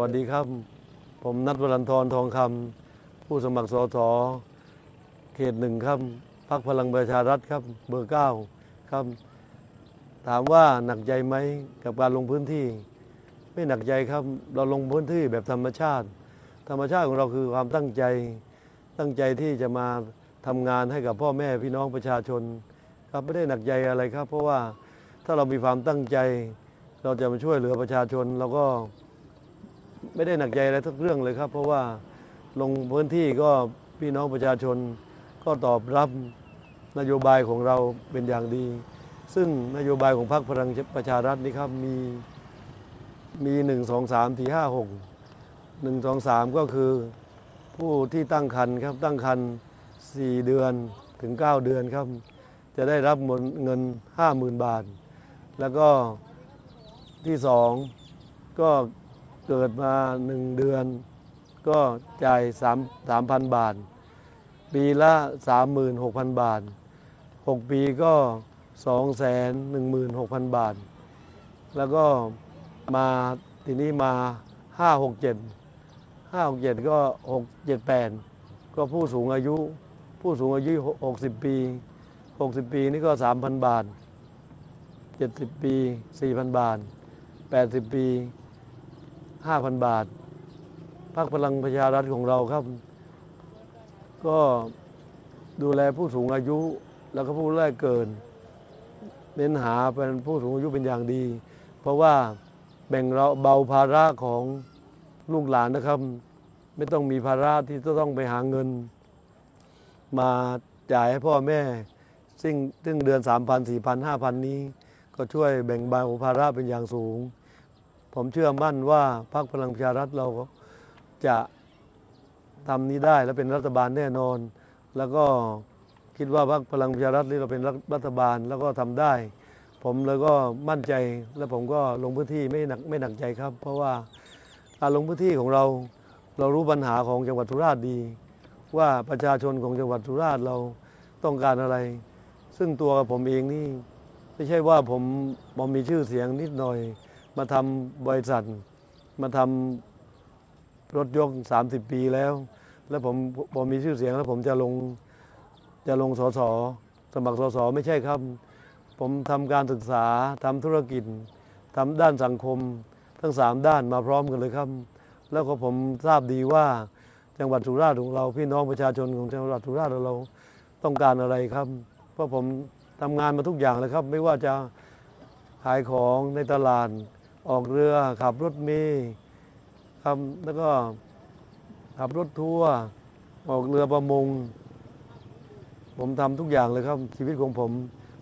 วัสดีครับ ผมนัทวรันทรทองคำผู้สมัครสสเขตหนึ่งครับพักพลังประชารัฐครับ เบอร์เก้าครับ ถามว่าหนักใจไหมกับการลงพื้นที่ ไม่หนักใจครับ เราลงพื้นที่แบบธรรมชาติ ธรรมชาติของเราคือความตั้งใจ ตั้งใจที่จะมาทำงานให้กับพ่อแม่พี่น้องประชาชน ครับไม่ได้หนักใจอะไรครับ เพราะว่าถ้าเรามีความตั้งใจ เราจะมาช่วยเหลือประชาชนเราก็ ไม่ได้หนักใจอะไรทุกเรื่องเลยครับ เพราะว่าลงพื้นที่ก็พี่น้องประชาชนก็ตอบรับนโยบายของเราเป็นอย่างดี ซึ่งนโยบายของพรรคพลังประชารัฐนี่ครับมีมีหนึ่งสองสามสี่ห้าหกหนึ่งสองสามก็คือผู้ที่ตั้งครรภ์ครับตั้งครรภ์สี่เดือนถึงเก้าเดือนครับ จะได้รับเงินห้าหมื่นบาท แล้วก็ที่สองก็ เกิดมาหนึ่งเดือน ก็จ่ายสามสามพันบาท ปีละสามหมื่นหกพันบาทหกปีก็สองแสนหนึ่งหมื่นหกพันบาท แล้วก็มาทีนี้มาห้าหกเจ็ดห้าหกเจ็ดก็หกเจ็ดแปดก็ผู้สูงอายุ ผู้สูงอายุหกสิบปีหกสิบปีนี่ก็สามพันบาทเจ็ดสิบปีสี่พันบาทแปดสิบปี ดสิบปีห้าพันบาทพรรคพลังประชารัฐของเราครับ ก็ดูแลผู้สูงอายุ แล้วก็ผู้แรกเกิน เน้นหาเป็นผู้สูงอายุเป็นอย่างดี เพราะว่าแบ่งเราเบาภาระของลูกหลานนะครับ ไม่ต้องมีภาระที่จะต้องไปหาเงิน มาจ่ายให้พ่อแม่ ซึ่งซึ่งเดือน 3 0 0 0 4 0 0 0 5,000 นี้ ก็ช่วยแบ่งเบาภาระเป็นอย่างสูง ผมเชื่อมั่นว่าพรรคพลังประชารัฐเราจะทำนี้ได้และเป็นรัฐบาลแน่นอน แล้วก็คิดว่าพรรคพลังประชารัฐนี่เราเป็นรัฐบาลแล้วก็ทำได้ ผมเลยก็มั่นใจและผมก็ลงพื้นที่ไม่หนักไม่หนักใจครับ เพราะว่าการลงพื้นที่ของเรา เรารู้ปัญหาของจังหวัดสุราษฎร์ดี ว่าประชาชนของจังหวัดสุราษฎร์เราต้องการอะไร ซึ่งตัวผมเองนี่ไม่ใช่ว่าผมผมมีชื่อเสียงนิดหน่อย มาทำบริษัท มาทำรถยก 30 ปีแล้ว แล้วผมผมมีชื่อเสียงแล้วผมจะลงจะลงสสสมัครสสไม่ใช่ครับ ผมทำการศึกษาทำธุรกิจทำด้านสังคม ทั้งสามด้านมาพร้อมกันเลยครับ แล้วก็ผมทราบดีว่าจังหวัดสุราษฎร์ของเราพี่น้องประชาชนของจังหวัดสุราษฎร์เราต้องการอะไรครับ เพราะผมทำงานมาทุกอย่างเลยครับ ไม่ว่าจะขายของในตลาด ออกเรือขับรถเมล์ครับแล้วก็ขับรถทัวร์ออกเรือประมง ผมทำทุกอย่างเลยครับ ชีวิตของผม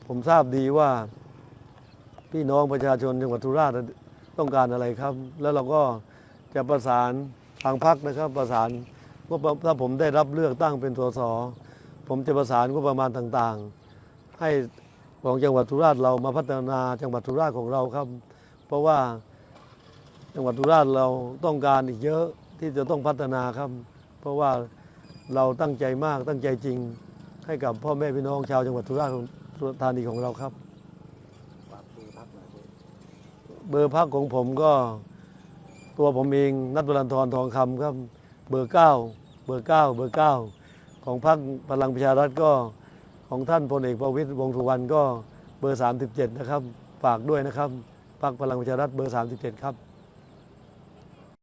ผมทราบดีว่า พี่น้องประชาชนจังหวัดสุราษฎร์ต้องการอะไรครับ แล้วเราก็จะประสานทางพักนะครับ ประสานว่าถ้าผมได้รับเลือกตั้งเป็นสสผมจะประสานก็ประมาณต่างๆ ให้ของจังหวัดสุราษฎร์เรามาพัฒนาจังหวัดสุราษฎร์ของเราครับ เพราะว่าจังหวัดสุราษฎร์เราต้องการอีกเยอะที่จะต้องพัฒนาครับ เพราะว่าเราตั้งใจมากตั้งใจจริง ให้กับพ่อแม่พี่น้องชาวจังหวัดสุราษฎร์ธานีของเราครับ เบอร์พักของผมก็ตัวผมเองนัทวรันทรทองคำครับเบอร์เก้าเบอร์เก้าเบอร์เก้าของพรรคพลังประชารัฐก็ของท่านพลเอกประวิตรวงสุวรรณก็เบอร์ 37 นะครับ ฝากด้วยนะครับ พรรคพลังประชารัฐเบอร์ 37 ครับ